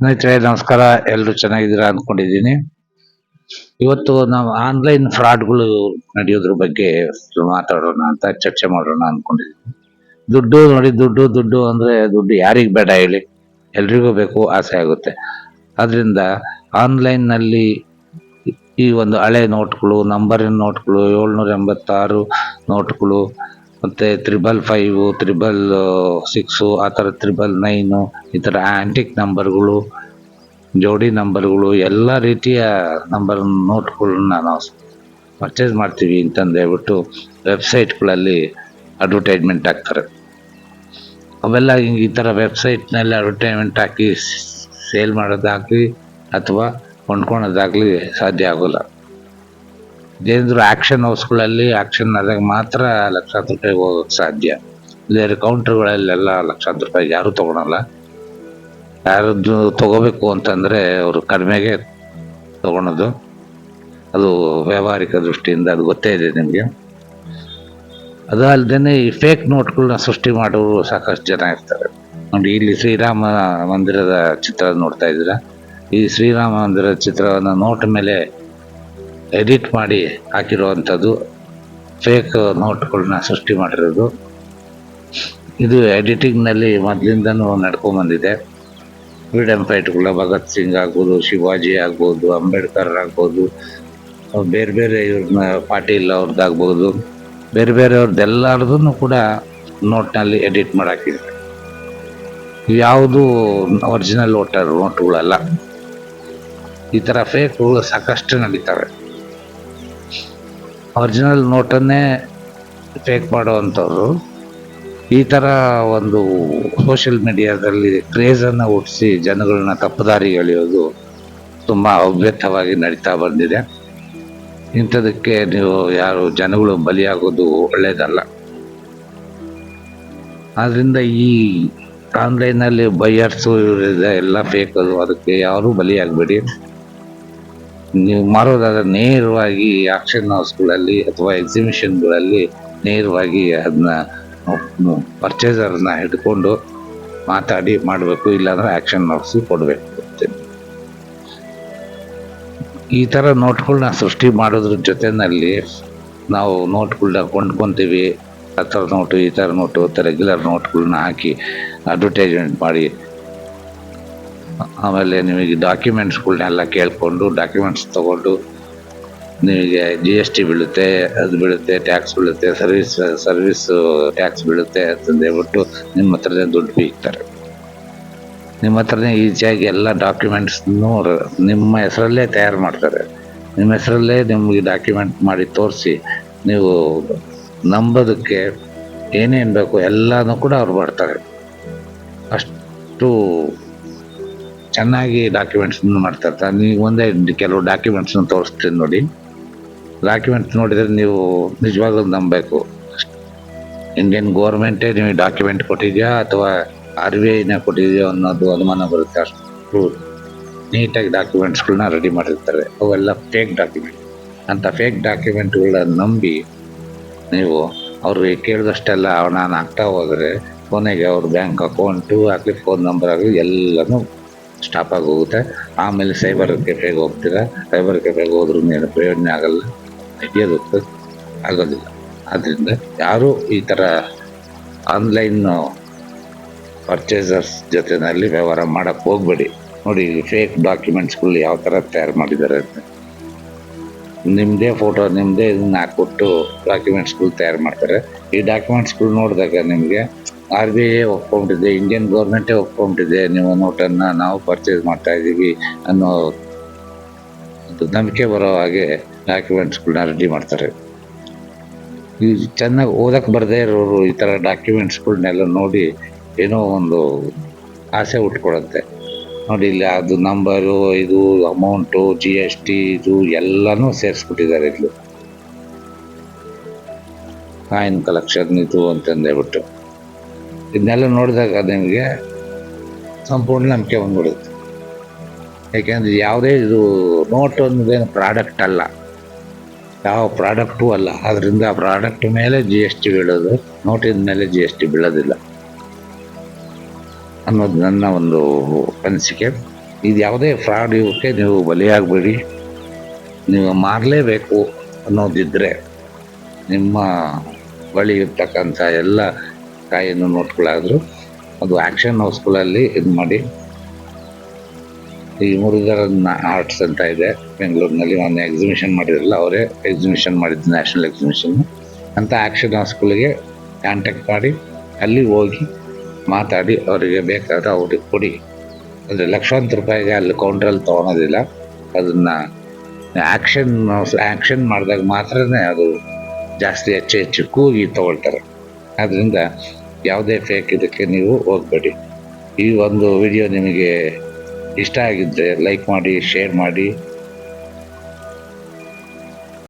ಸ್ನೇಹಿತರೆ, ನಮಸ್ಕಾರ. ಎಲ್ಲರೂ ಚೆನ್ನಾಗಿದ್ದೀರಾ ಅಂದ್ಕೊಂಡಿದ್ದೀನಿ ಇವತ್ತು ನಾವು ಆನ್ಲೈನ್ ಫ್ರಾಡ್ಗಳು ನಡೆಯೋದ್ರ ಬಗ್ಗೆ ಮಾತಾಡೋಣ ಅಂತ, ಚರ್ಚೆ ಮಾಡೋಣ ಅಂದ್ಕೊಂಡಿದ್ದೀನಿ ದುಡ್ಡು ನೋಡಿ, ದುಡ್ಡು ದುಡ್ಡು ಅಂದರೆ ದುಡ್ಡು ಯಾರಿಗೆ ಬೇಡ ಹೇಳಿ. ಎಲ್ರಿಗೂ ಬೇಕು, ಆಸೆ ಆಗುತ್ತೆ. ಆದ್ರಿಂದ ಆನ್ಲೈನ್ನಲ್ಲಿ ಈ ಒಂದು ಹಳೆ ನೋಟ್ಗಳು, ನಂಬರಿನ ನೋಟ್ಗಳು, ಏಳ್ನೂರ ಎಂಬತ್ತಾರು ನೋಟ್ಗಳು ಮತ್ತೆ ತ್ರಿಬಲ್ ಫೈವ್, ತ್ರಿಬಲ್ ಸಿಕ್ಸು, ಆ ಥರ ತ್ರಿಬಲ್ ನೈನು, ಈ ಥರ ಆಂಟಿಕ್ ನಂಬರ್ಗಳು ಜೋಡಿ ನಂಬರ್ಗಳು ಎಲ್ಲ ರೀತಿಯ ನಂಬರ್ ನೋಟ್ಗಳನ್ನ ನಾವು ಪರ್ಚೇಸ್ ಮಾಡ್ತೀವಿ ಅಂತಂದು ಹೇಳ್ಬಿಟ್ಟು ವೆಬ್ಸೈಟ್ಗಳಲ್ಲಿ ಅಡ್ವರ್ಟೈಸ್ಮೆಂಟ್ ಹಾಕ್ತಾರೆ. ಅವೆಲ್ಲ ಹಿಂಗೆ ಈ ಥರ ವೆಬ್ಸೈಟ್ನಲ್ಲಿ ಅಡ್ವರ್ಟೈಸ್ಮೆಂಟ್ ಹಾಕಿ ಸೇಲ್ ಮಾಡೋದಾಗಲಿ ಅಥವಾ ಕೊಂಡ್ಕೊಳೋದಾಗಲಿ ಸಾಧ್ಯ ಆಗೋಲ್ಲ. ಏನಾದ್ರು ಆಕ್ಷನ್ ಹೌಸ್ಗಳಲ್ಲಿ ಆಕ್ಷನ್ ಆದಾಗ ಮಾತ್ರ ಲಕ್ಷಾಂತರ ರೂಪಾಯಿ ಹೋಗೋಕ್ಕೆ ಸಾಧ್ಯ. ಬೇರೆ ಕೌಂಟ್ರ್ಗಳಲ್ಲೆಲ್ಲ ಲಕ್ಷಾಂತರ ರೂಪಾಯಿ ಯಾರು ತಗೊಳಲ್ಲ. ಯಾರದ್ದು ತಗೋಬೇಕು ಅಂತಂದ್ರೆ ಅವರು ಕಡಿಮೆಗೆ ತಗೊಳೋದು. ಅದು ವ್ಯಾವಹಾರಿಕ ದೃಷ್ಟಿಯಿಂದ ಅದು ಗೊತ್ತೇ ಇದೆ ನಿಮಗೆ. ಅದು ಅಲ್ಲದೆ ಈ ಫೇಕ್ ನೋಟ್ಗಳನ್ನ ಸೃಷ್ಟಿ ಮಾಡೋರು ಸಾಕಷ್ಟು ಜನ ಇರ್ತಾರೆ. ನೋಡಿ, ಇಲ್ಲಿ ಶ್ರೀರಾಮ ಮಂದಿರದ ಚಿತ್ರ ನೋಡ್ತಾ ಇದ್ದೀರಾ? ಈ ಶ್ರೀರಾಮ ಮಂದಿರದ ಚಿತ್ರವನ್ನು ನೋಟ್ ಮೇಲೆ ಎಡಿಟ್ ಮಾಡಿ ಹಾಕಿರುವಂಥದ್ದು ಫೇಕ್ ನೋಟ್ಗಳನ್ನ ಸೃಷ್ಟಿ ಮಾಡಿರೋದು. ಇದು ಎಡಿಟಿಂಗ್ನಲ್ಲಿ ಮೊದಲಿಂದನೂ ನಡ್ಕೊಂಬಂದಿದೆ. ಫ್ರೀಡಮ್ ಫೈಟ್ಗಳ ಭಗತ್ ಸಿಂಗ್ ಆಗ್ಬೋದು, ಶಿವಾಜಿ ಆಗ್ಬೋದು, ಅಂಬೇಡ್ಕರ್ ಆಗ್ಬೋದು, ಬೇರೆ ಬೇರೆ ಇವ್ರನ್ನ ಪಾಟೀಲ್ ಅವ್ರದ್ದಾಗ್ಬೋದು ಬೇರೆ ಬೇರೆಯವ್ರದ್ದೆಲ್ಲರದನ್ನು ಕೂಡ ನೋಟ್ನಲ್ಲಿ ಎಡಿಟ್ ಮಾಡಾಕಿದ್ದಾರೆ. ಯಾವುದು ಒರಿಜಿನಲ್ ವೋಟರ್ ನೋಟ್ಗಳಲ್ಲ ಈ ಥರ ಫೇಕ್ಗಳು ಸಾಕಷ್ಟು ನಡೀತವೆ. Original ನೋಟನ್ನೇ take ಮಾಡುವಂಥವ್ರು. ಈ ಥರ ಒಂದು ಸೋಷಿಯಲ್ ಮೀಡಿಯಾದಲ್ಲಿ ಕ್ರೇಜನ್ನು ಹುಟ್ಟಿಸಿ ಜನಗಳನ್ನ ತಪ್ಪುದಾರಿ ಎಳೆಯೋದು ತುಂಬ ಅವ್ಯರ್ಥವಾಗಿ ನಡೀತಾ ಬಂದಿದೆ. ಇಂಥದಕ್ಕೆ ನೀವು ಯಾರು ಜನಗಳು ಬಲಿಯಾಗೋದು ಒಳ್ಳೆಯದಲ್ಲ ಆದ್ದರಿಂದ ಈ ಆನ್ಲೈನಲ್ಲಿ ಬೈಯರ್ಸು ಇವರಿದೆ ಎಲ್ಲ ಫೇಕ್ ಅದು, ಅದಕ್ಕೆ ಯಾರೂ ಬಲಿಯಾಗಬೇಡಿ. ನೀವು ಮಾರೋದಾದ್ರೆ ನೇರವಾಗಿ ಆಕ್ಷನ್ ಹೌಸ್ಗಳಲ್ಲಿ ಅಥವಾ ಎಕ್ಸಿಬಿಷನ್ಗಳಲ್ಲಿ ನೇರವಾಗಿ ಅದನ್ನ ಪರ್ಚೇಸರ್ನ ಹಿಡ್ಕೊಂಡು ಮಾತಾಡಿ ಮಾಡಬೇಕು, ಇಲ್ಲಾಂದ್ರೆ ಆಕ್ಷನ್ ನೋಟ್ಸ್ ಕೊಡಬೇಕು ಈ ಥರ ನೋಟ್ಗಳನ್ನ ಸೃಷ್ಟಿ ಮಾಡೋದ್ರ ಜೊತೆನಲ್ಲಿ ನಾವು ನೋಟ್ಗಳನ್ನ ಕೊಂಡ್ಕೊತೀವಿ ಆ ಥರ ನೋಟು, ಈ ಥರ ನೋಟು ರೆಗ್ಯುಲರ್ ನೋಟ್ಗಳನ್ನ ಹಾಕಿ ಅಡ್ವರ್ಟೈಸ್ಮೆಂಟ್ ಮಾಡಿ ಆಮೇಲೆ ನಿಮಗೆ ಡಾಕ್ಯುಮೆಂಟ್ಸ್ಗಳನ್ನೆಲ್ಲ ಕೇಳಿಕೊಂಡು ಡಾಕ್ಯುಮೆಂಟ್ಸ್ ತಗೊಂಡು ನಿಮಗೆ ಜಿ ಎಸ್ ಟಿ ಬೀಳುತ್ತೆ, ಅದು ಬೀಳುತ್ತೆ ಟ್ಯಾಕ್ಸ್ ಬೀಳುತ್ತೆ ಸರ್ವಿಸ್ ಸರ್ವಿಸ್ ಟ್ಯಾಕ್ಸ್ ಬೀಳುತ್ತೆ ಅಂತಂದು ಹೇಳ್ಬಿಟ್ಟು ನಿಮ್ಮ ಹತ್ರನೇ ದುಡ್ಡು ಬೀಗ್ತಾರೆ. ನಿಮ್ಮ ಹತ್ರನೇ ಈಸಿಯಾಗಿ ಎಲ್ಲ ಡಾಕ್ಯುಮೆಂಟ್ಸ್ನು ನಿಮ್ಮ ಹೆಸರಲ್ಲೇ ತಯಾರು ಮಾಡ್ತಾರೆ. ನಿಮ್ಮ ಹೆಸರಲ್ಲೇ ನಿಮಗೆ ಡಾಕ್ಯುಮೆಂಟ್ ಮಾಡಿ ತೋರಿಸಿ ನೀವು ನಂಬೋದಕ್ಕೆ ಏನೇನು ಬೇಕು ಎಲ್ಲನೂ ಕೂಡ ಅವ್ರು ಮಾಡ್ತಾರೆ. ಅಷ್ಟು ಚೆನ್ನಾಗಿ ಡಾಕ್ಯುಮೆಂಟ್ಸ್ ಮಾಡ್ತಾ ಇರ್ತಾರೆ ನೀವು ಒಂದೇ ಕೆಲವು ಡಾಕ್ಯುಮೆಂಟ್ಸ್ನ ತೋರಿಸ್ತೀನಿ ನೋಡಿ. ಡಾಕ್ಯುಮೆಂಟ್ಸ್ ನೋಡಿದರೆ ನೀವು ನಿಜವಾಗ್ಲೂ ನಂಬಬೇಕು. ಇಂಡಿಯನ್ ಗೌರ್ಮೆಂಟೇ ನಿಮಗೆ ಡಾಕ್ಯುಮೆಂಟ್ ಕೊಟ್ಟಿದೆಯಾ ಅಥವಾ ಆರ್ ಬಿ ಐನ ಕೊಟ್ಟಿದೆಯಾ ಅನ್ನೋದು ಅನುಮಾನ ಬರುತ್ತೆ ಅಷ್ಟು. ನೀಟಾಗಿ ಡಾಕ್ಯುಮೆಂಟ್ಸ್ಗಳನ್ನ ರೆಡಿ ಮಾಡಿರ್ತಾರೆ. ಅವೆಲ್ಲ ಫೇಕ್ ಡಾಕ್ಯುಮೆಂಟ್ ಅಂತ ಫೇಕ್ ಡಾಕ್ಯುಮೆಂಟ್ಗಳನ್ನ ನಂಬಿ ನೀವು ಅವ್ರಿಗೆ ಕೇಳಿದಷ್ಟೆಲ್ಲ ನಾನು ಆಗ್ತಾ ಹೋದರೆ ಕೊನೆಗೆ ಅವ್ರ ಬ್ಯಾಂಕ್ ಅಕೌಂಟು ಆಗಲಿ ಫೋನ್ ನಂಬರ್ ಆಗಲಿ ಎಲ್ಲನೂ ಸ್ಟಾಪ್ ಆಗಿ ಹೋಗುತ್ತೆ ಆಮೇಲೆ ಸೈಬರ್ ಕೆಫೆಗೆ ಹೋಗ್ತೀರಾ? ಸೈಬರ್ ಕೆಫೆಗೆ ಹೋದ್ರೂ ಏನು ಪ್ರಯೋಜನ ಆಗಲ್ಲ. ನಡೆಯೋದಕ್ಕೆ ಆಗೋದಿಲ್ಲ. ಆದ್ದರಿಂದ ಯಾರೂ ಈ ಥರ ಆನ್ಲೈನ್ ಪರ್ಚೇಸರ್ಸ್ ಜೊತೆನಲ್ಲಿ ವ್ಯವಹಾರ ಮಾಡೋಕ್ಕೆ ಹೋಗಬೇಡಿ. ನೋಡಿ ಫೇಕ್ ಡಾಕ್ಯುಮೆಂಟ್ಸ್ಗಳು ಯಾವ ಥರ ತಯಾರು ಮಾಡಿದ್ದಾರೆ ಅಂತ. ನಿಮ್ಮದೇ ಫೋಟೋ ನಿಮ್ಮದೇ ಇದನ್ನ ಹಾಕ್ಬಿಟ್ಟು ಡಾಕ್ಯುಮೆಂಟ್ಸ್ಗಳು ತಯಾರು ಮಾಡ್ತಾರೆ. ಈ ಡಾಕ್ಯುಮೆಂಟ್ಸ್ಗಳು ನೋಡಿದಾಗ ನಿಮಗೆ ಆರ್ ಬಿ ಐ ಒಪ್ಕೊಂಡಿದೆ, ಇಂಡಿಯನ್ ಗೌರ್ಮೆಂಟೇ ಒಪ್ಕೊಂಡಿದೆ ನೀವು ನೋಟನ್ನು ನಾವು ಪರ್ಚೇಸ್ ಮಾಡ್ತಾ ಇದ್ದೀವಿ ಅನ್ನೋ ಒಂದು ನಂಬಿಕೆ ಬರೋ ಹಾಗೆ ಡಾಕ್ಯುಮೆಂಟ್ಸ್ಗಳನ್ನ ರೆಡಿ ಮಾಡ್ತಾರೆ. ಈ ಚೆನ್ನಾಗಿ ಓದಕ್ಕೆ ಬರದೇ ಇರೋರು ಈ ಥರ ಡಾಕ್ಯುಮೆಂಟ್ಸ್ಗಳನ್ನೆಲ್ಲ ನೋಡಿ ಏನೋ ಒಂದು ಆಸೆ ಉಟ್ಕೊಳ್ಳುತ್ತೆ ನೋಡಿ ಇಲ್ಲಿ ಅದು ನಂಬರು ಇದು ಅಮೌಂಟು ಜಿ ಎಸ್ ಟಿ ಇದು ಎಲ್ಲನೂ ಸೇರಿಸ್ಬಿಟ್ಟಿದ್ದಾರೆ ಇಲ್ಲಿ. ಕಾಯಿನ್ ಕಲೆಕ್ಷನ್ ಇದು ಅಂತಂದೇಳ್ಬಿಟ್ಟು. ಇದನ್ನೆಲ್ಲ ನೋಡಿದಾಗ ನಿಮಗೆ ಸಂಪೂರ್ಣ ನಂಬಿಕೆ ಬಂದ್ಬಿಡುತ್ತೆ. ಯಾಕೆಂದರೆ ಯಾವುದೇ ಇದು ನೋಟ್ ಅನ್ನೋದೇನು ಪ್ರಾಡಕ್ಟ್ ಅಲ್ಲ. ಯಾವ ಪ್ರಾಡಕ್ಟೂ ಅಲ್ಲ. ಅದರಿಂದ ಆ ಪ್ರಾಡಕ್ಟ್ ಮೇಲೆ ಜಿ ಎಸ್ ಟಿ ಬೀಳೋದು ನೋಟಿನ ಮೇಲೆ ಜಿ ಎಸ್ ಟಿ ಬೀಳೋದಿಲ್ಲ. ಅನ್ನೋದು ನನ್ನ ಒಂದು ಅನಿಸಿಕೆ. ಇದು ಯಾವುದೇ ಫ್ರಾಡ್ ಇವಕ್ಕೆ ನೀವು ಬಲಿಯಾಗಬೇಡಿ. ನೀವು ಮಾರಲೇಬೇಕು ಅನ್ನೋದಿದ್ದರೆ ನಿಮ್ಮ ಬಳಿ ಇರ್ತಕ್ಕಂಥ ಎಲ್ಲ ಕಾಯಿಯನ್ನು ನೋಡ್ಕೊಳ್ಳಾದ್ರು. ಅದು ಆ್ಯಕ್ಷನ್ ಹೌಸ್ಗಳಲ್ಲಿ ಇದು ಮಾಡಿ. ಈ ಮುರುಘರನ್ನ ಆರ್ಟ್ಸ್ ಅಂತ ಇದೆ. ಬೆಂಗಳೂರಿನಲ್ಲಿ ಒಂದು ಎಕ್ಸಿಬಿಷನ್ ಮಾಡಿದ್ರಲ್ಲ, ಅವರೇ ಎಕ್ಸಿಬಿಷನ್ ಮಾಡಿದ್ದು, ನ್ಯಾಷನಲ್ ಎಕ್ಸಿಬಿಷನ್. ಅಂತ ಆ್ಯಕ್ಷನ್ ಹೌಸ್ಗಳಿಗೆ ಕಾಂಟ್ಯಾಕ್ಟ್ ಮಾಡಿ, ಅಲ್ಲಿ ಹೋಗಿ ಮಾತಾಡಿ, ಅವರಿಗೆ ಬೇಕಾದ್ರೆ ಅವ್ರಿಗೆ ಕೊಡಿ. ಅಂದರೆ ಲಕ್ಷಾಂತರ ರೂಪಾಯಿಗೆ ಅಲ್ಲಿ ಕೌಂಟ್ರಲ್ಲಿ ತೊಗೊಳೋದಿಲ್ಲ. ಅದನ್ನು ಆ್ಯಕ್ಷನ್ ಆ್ಯಕ್ಷನ್ ಮಾಡಿದಾಗ ಮಾತ್ರನೇ ಅದು ಜಾಸ್ತಿ ಹೆಚ್ಚು ಹೆಚ್ಚು ಕೂಗಿ ತಗೊಳ್ತಾರೆ. ಆದ್ದರಿಂದ ಯಾವುದೇ ಫೇಕ್ ಇದಕ್ಕೆ ನೀವು ಹೋಗಬೇಡಿ. ಈ ಒಂದು ವಿಡಿಯೋ ನಿಮಗೆ ಇಷ್ಟ ಆಗಿದ್ದರೆ ಲೈಕ್ ಮಾಡಿ ಶೇರ್ ಮಾಡಿ.